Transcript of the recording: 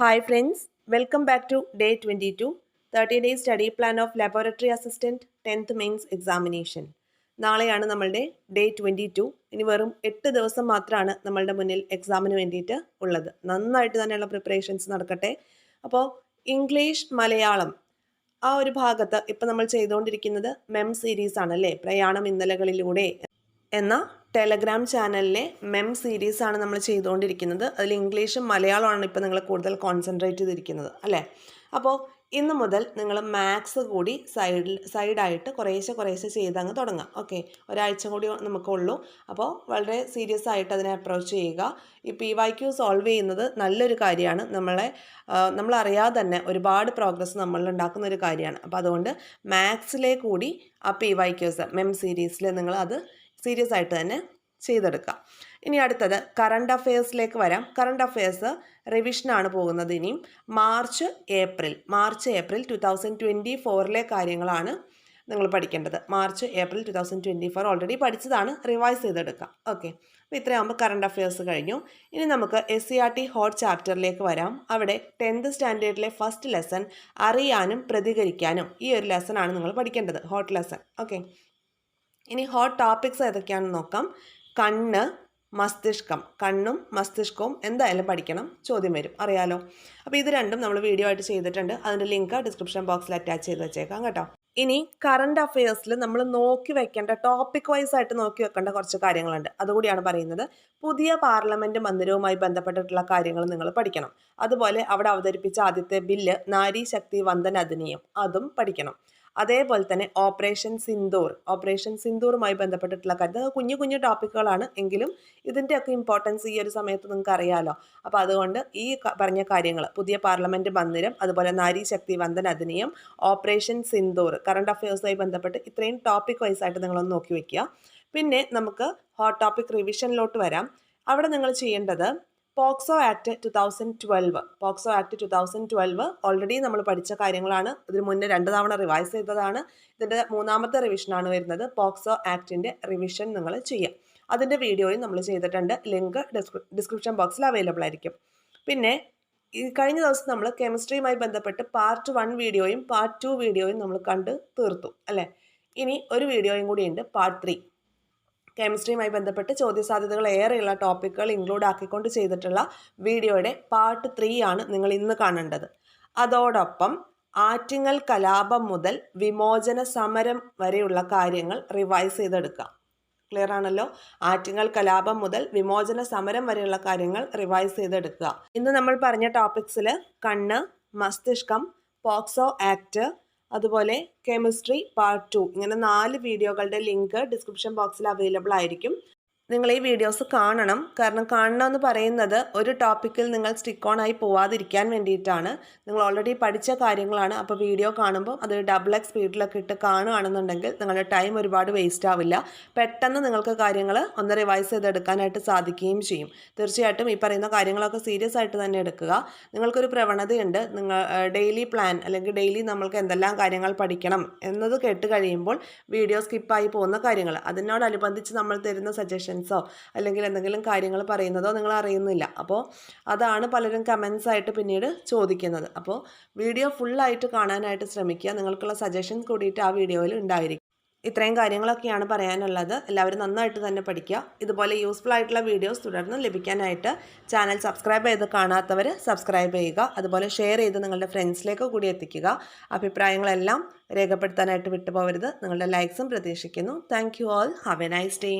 Hi friends, welcome back to day 22, 30 days study plan of laboratory assistant 10th mains examination നാളെയാണ് നമ്മളുടെ day twenty two ഇനി വെറും എട്ട് ദിവസം മാത്രമാണ് നമ്മളുടെ മുന്നിൽ എക്സാമിന് വേണ്ടിയിട്ട് ഉള്ളത്. നന്നായിട്ട് തന്നെയുള്ള പ്രിപ്പറേഷൻസ് നടക്കട്ടെ. അപ്പോൾ ഇംഗ്ലീഷ് മലയാളം ആ ഒരു ഭാഗത്ത് ഇപ്പം നമ്മൾ ചെയ്തുകൊണ്ടിരിക്കുന്നത് മെം സീരീസ് ആണല്ലേ? പ്രയാണം ഇന്നലകളിലൂടെ എന്ന ടെലഗ്രാം ചാനലിലെ മെം സീരീസ് ആണ് നമ്മൾ ചെയ്തുകൊണ്ടിരിക്കുന്നത്. അതിൽ ഇംഗ്ലീഷും മലയാളമാണ് ഇപ്പോൾ നിങ്ങൾ കൂടുതൽ കോൺസെൻട്രേറ്റ് ചെയ്തിരിക്കുന്നത് അല്ലേ? അപ്പോൾ ഇന്ന് മുതൽ നിങ്ങൾ മാത്സ് കൂടി സൈഡിൽ സൈഡായിട്ട് കുറേശ്ശെ കുറേശ്ശെ ചെയ്തങ്ങ് തുടങ്ങാം. ഓക്കെ ഒരാഴ്ച കൂടി നമുക്കുള്ളൂ. അപ്പോൾ വളരെ സീരിയസ് ആയിട്ട് അതിനെ അപ്രോച്ച് ചെയ്യുക. ഈ പി വൈ ക്യു സോൾവ് ചെയ്യുന്നത് നല്ലൊരു കാര്യമാണ്. നമ്മളെ നമ്മളറിയാതെ തന്നെ ഒരുപാട് പ്രോഗ്രസ് നമ്മളിൽ ഉണ്ടാക്കുന്ന ഒരു കാര്യമാണ്. അപ്പോൾ അതുകൊണ്ട് മാത്സിലെ കൂടി ആ പി വൈ ക്യൂസ് മെം സീരീസിൽ നിങ്ങൾ അത് സീരിയസ് ആയിട്ട് തന്നെ ചെയ്തെടുക്കാം. ഇനി അടുത്തത് കറണ്ട് അഫയേഴ്സിലേക്ക് വരാം. കറണ്ട് അഫയേഴ്സ് റിവിഷനാണ് പോകുന്നത് ഇനിയും. March April. March April two thousand twenty ഫോറിലെ കാര്യങ്ങളാണ് നിങ്ങൾ പഠിക്കേണ്ടത്. March April two thousand twenty four already പഠിച്ചതാണ്. റിവൈസ് ചെയ്തെടുക്കാം. ഓക്കെ അപ്പോൾ ഇത്രയാകുമ്പോൾ കറണ്ട് അഫയേഴ്സ് കഴിഞ്ഞു. ഇനി നമുക്ക് S C R T hot ചാപ്റ്ററിലേക്ക് വരാം. അവിടെ ടെൻത്ത് സ്റ്റാൻഡേർഡിലെ ഫസ്റ്റ് ലെസൺ അറിയാനും പ്രതികരിക്കാനും ഈ ഒരു ലെസൺ ആണ് നിങ്ങൾ പഠിക്കേണ്ടത്. ഹോട്ട് ലെസൺ ഓക്കെ ഇനി ഹോട്ട് ടോപ്പിക്സ് ഏതൊക്കെയാണെന്ന് നോക്കാം. കണ്ണ് മസ്തിഷ്കം. കണ്ണും മസ്തിഷ്കവും എന്തായാലും പഠിക്കണം. ചോദ്യം വരും. അറിയാലോ. അപ്പോൾ ഇത് രണ്ടും നമ്മൾ വീഡിയോ ആയിട്ട് ചെയ്തിട്ടുണ്ട്. അതിന്റെ ലിങ്ക് ഡിസ്ക്രിപ്ഷൻ ബോക്സിൽ അറ്റാച്ച് ചെയ്ത് വെച്ചേക്കാം കേട്ടോ. ഇനി കറണ്ട് അഫയേഴ്സിൽ നമ്മൾ നോക്കി വെക്കേണ്ട ടോപ്പിക് വൈസ് ആയിട്ട് നോക്കി വെക്കേണ്ട കുറച്ച് കാര്യങ്ങളുണ്ട്. അതുകൂടിയാണ് പറയുന്നത്. പുതിയ പാർലമെന്റ് മന്ദിരവുമായി ബന്ധപ്പെട്ടിട്ടുള്ള കാര്യങ്ങൾ നിങ്ങൾ പഠിക്കണം. അതുപോലെ അവിടെ അവതരിപ്പിച്ച ആദ്യത്തെ ബില്ല് നാരി ശക്തി വന്ദന അധിനിയം. അതും പഠിക്കണം. അതേപോലെ തന്നെ ഓപ്പറേഷൻ സിന്ദൂർ ഓപ്പറേഷൻ സിന്ദൂറുമായി ബന്ധപ്പെട്ടിട്ടുള്ള കാര്യം. കുഞ്ഞു കുഞ്ഞു ടോപ്പിക്കുകളാണ് എങ്കിലും ഇതിന്റെയൊക്കെ ഇമ്പോർട്ടൻസ് ഈ ഒരു സമയത്ത് നിങ്ങൾക്ക് അറിയാമല്ലോ അപ്പോൾ അതുകൊണ്ട് ഈ പറഞ്ഞ കാര്യങ്ങൾ പുതിയ പാർലമെന്റ് മന്ദിരം അതുപോലെ നാരി ശക്തി വന്ദന അധിനിയം ഓപ്പറേഷൻ സിന്ദൂർ കറണ്ട് അഫയേഴ്സുമായി ബന്ധപ്പെട്ട് ഇത്രയും ടോപ്പിക് വൈസായിട്ട് നിങ്ങളൊന്ന് നോക്കി വയ്ക്കുക പിന്നെ നമുക്ക് ഹോട്ട് ടോപ്പിക് റിവിഷനിലോട്ട് വരാം. അവിടെ നിങ്ങൾ ചെയ്യേണ്ടത് POCSO act two thousand twelve. POCSO act two thousand twelve already നമ്മൾ പഠിച്ച കാര്യങ്ങളാണ്. ഇതിന് മുന്നേ രണ്ട് തവണ റിവൈസ് ചെയ്തതാണ്. ഇതിന്റെ മൂന്നാമത്തെ റിവിഷനാണ് വരുന്നത്. പോക്സോ ആക്ടിന്റെ റിവിഷൻ നിങ്ങൾ ചെയ്യാം. അതിന്റെ വീഡിയോയും നമ്മൾ ചെയ്തിട്ടുണ്ട്. ലിങ്ക് ഡിസ്ക്രിപ്ഷൻ ബോക്സിൽ അവൈലബിൾ ആയിരിക്കും. പിന്നെ ഈ കഴിഞ്ഞ ദിവസം നമ്മൾ കെമിസ്ട്രിയുമായി ബന്ധപ്പെട്ട് പാർട്ട് വൺ വീഡിയോയും പാർട്ട് ടു വീഡിയോയും നമ്മൾ കണ്ട് തീർത്തു. അല്ലേ? ഇനി ഒരു വീഡിയോയും കൂടിയുണ്ട് പാർട്ട് ത്രീ കെമിസ്ട്രിയുമായി ബന്ധപ്പെട്ട് ചോദ്യസാധ്യതകൾ ഏറെയുള്ള ടോപ്പിക്കുകൾ ഇൻക്ലൂഡ് ആക്കിക്കൊണ്ട് ചെയ്തിട്ടുള്ള വീഡിയോയുടെ പാർട്ട് ത്രീ ആണ് നിങ്ങൾ ഇന്ന് കാണേണ്ടത്. അതോടൊപ്പം ആറ്റിങ്ങൽ കലാപം മുതൽ വിമോചന സമരം വരെയുള്ള കാര്യങ്ങൾ റിവൈസ് ചെയ്തെടുക്കാം ക്ലിയർ ആണല്ലോ? ആറ്റിങ്ങൽ കലാപം മുതൽ വിമോചന സമരം വരെയുള്ള കാര്യങ്ങൾ റിവൈസ് ചെയ്തെടുക്കുക. ഇന്ന് നമ്മൾ പറഞ്ഞ ടോപ്പിക്സിൽ കണ്ണ് മസ്തിഷ്കം പോക്സോ ആക്ട് അതുപോലെ കെമിസ്ട്രി പാർട്ട് ടു ഇങ്ങനെ നാല് വീഡിയോകളുടെ ലിങ്ക് ഡിസ്ക്രിപ്ഷൻ ബോക്സിൽ അവൈലബിൾ ആയിരിക്കും. നിങ്ങൾ ഈ വീഡിയോസ് കാണണം. കാരണം കാണണമെന്ന് പറയുന്നത് ഒരു ടോപ്പിക്കിൽ നിങ്ങൾ സ്റ്റിക്ക് ഓൺ ആയി പോവാതിരിക്കാൻ വേണ്ടിയിട്ടാണ്. നിങ്ങൾ ഓൾറെഡി പഠിച്ച കാര്യങ്ങളാണ്. അപ്പോൾ വീഡിയോ കാണുമ്പോൾ അത് ഡബിൾ എക്സ് സ്പീഡിലൊക്കെ ഇട്ട് കാണുകയാണെന്നുണ്ടെങ്കിൽ നിങ്ങളുടെ ടൈം ഒരുപാട് വേസ്റ്റ് ആവില്ല. പെട്ടെന്ന് നിങ്ങൾക്ക് കാര്യങ്ങൾ ഒന്ന് റിവൈസ് ചെയ്തെടുക്കാനായിട്ട് സാധിക്കുകയും ചെയ്യും. തീർച്ചയായിട്ടും ഈ പറയുന്ന കാര്യങ്ങളൊക്കെ സീരിയസ് ആയിട്ട് തന്നെ എടുക്കുക. നിങ്ങൾക്കൊരു പ്രവണതയുണ്ട്. നിങ്ങൾ ഡെയിലി പ്ലാൻ അല്ലെങ്കിൽ ഡെയിലി നമ്മൾക്ക് എന്തെല്ലാം കാര്യങ്ങൾ പഠിക്കണം എന്നത് കേട്ട് കഴിയുമ്പോൾ വീഡിയോ സ്കിപ്പായി പോകുന്ന കാര്യങ്ങൾ. അതിനോടനുബന്ധിച്ച് നമ്മൾ തരുന്ന സജഷൻ കമൻസോ അല്ലെങ്കിൽ എന്തെങ്കിലും കാര്യങ്ങൾ പറയുന്നതോ നിങ്ങൾ അറിയുന്നില്ല. അപ്പോൾ അതാണ് പലരും കമൻസ് ആയിട്ട് പിന്നീട് ചോദിക്കുന്നത്. അപ്പോൾ വീഡിയോ ഫുള്ളായിട്ട് കാണാനായിട്ട് ശ്രമിക്കുക. നിങ്ങൾക്കുള്ള സജഷൻസ് കൂടിയിട്ട് ആ വീഡിയോയിൽ ഉണ്ടായിരിക്കും. ഇത്രയും കാര്യങ്ങളൊക്കെയാണ് പറയാനുള്ളത്. എല്ലാവരും നന്നായിട്ട് തന്നെ പഠിക്കുക. ഇതുപോലെ യൂസ്ഫുൾ ആയിട്ടുള്ള വീഡിയോസ് തുടർന്ന് ലഭിക്കാനായിട്ട് ചാനൽ സബ്സ്ക്രൈബ് ചെയ്ത് കാണാത്തവർ സബ്സ്ക്രൈബ് ചെയ്യുക. അതുപോലെ ഷെയർ ചെയ്ത് നിങ്ങളുടെ ഫ്രണ്ട്സിലേക്ക് കൂടി എത്തിക്കുക. അഭിപ്രായങ്ങളെല്ലാം രേഖപ്പെടുത്താനായിട്ട് വിട്ടുപോകരുത്. നിങ്ങളുടെ ലൈക്സും പ്രതീക്ഷിക്കുന്നു. Thank you all have a nice day